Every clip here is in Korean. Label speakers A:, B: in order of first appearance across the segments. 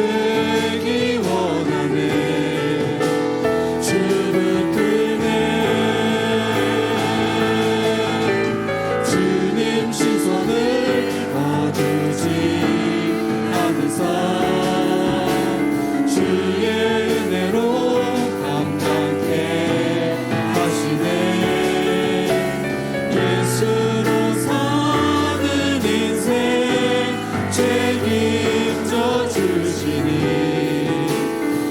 A: Spirit. 주시니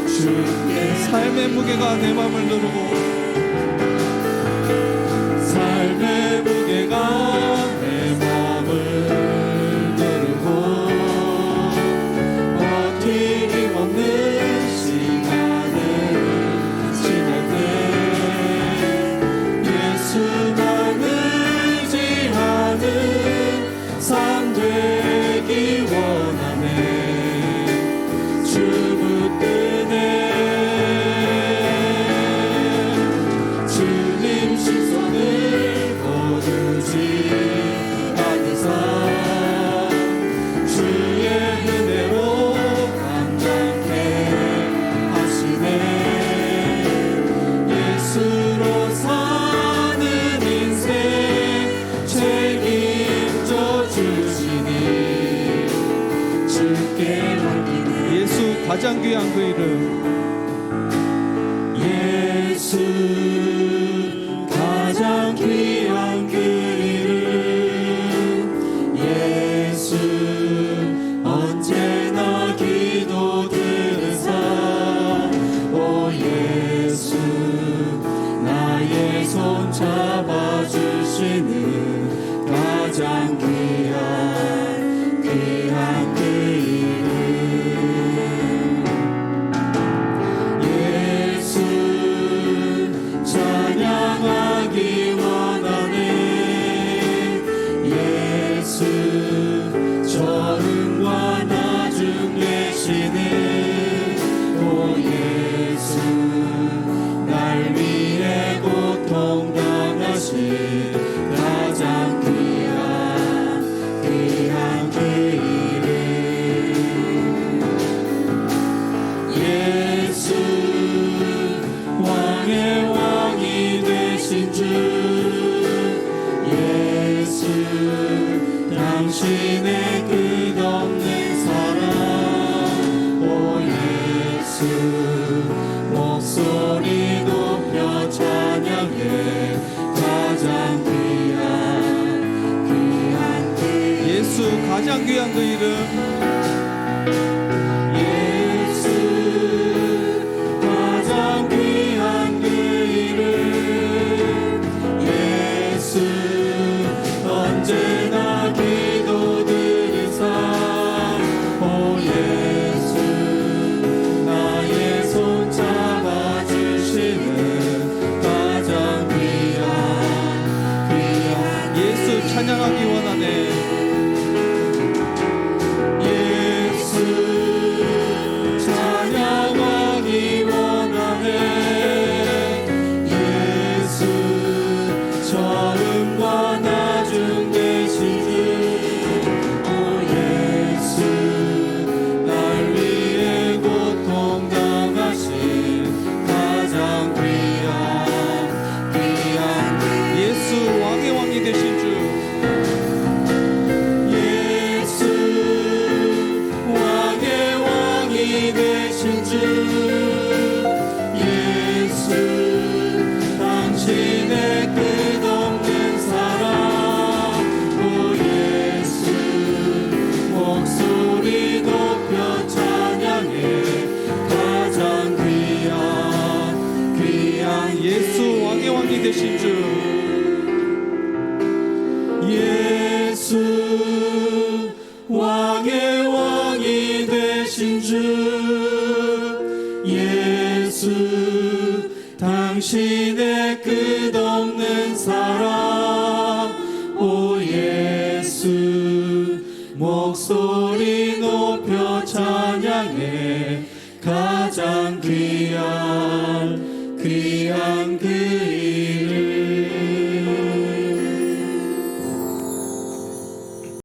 A: 주께 삶의 무게가 내 맘을 누르고 삶의
B: 무게
A: 예수
B: 가장 귀한 그 이름.
A: 예수 가장 귀한 그 이름. 예수 언제나 기도드 这样的一个 왕의 왕이 되신 주 예수 당신의 끝없는 사랑. 오 예수 목소리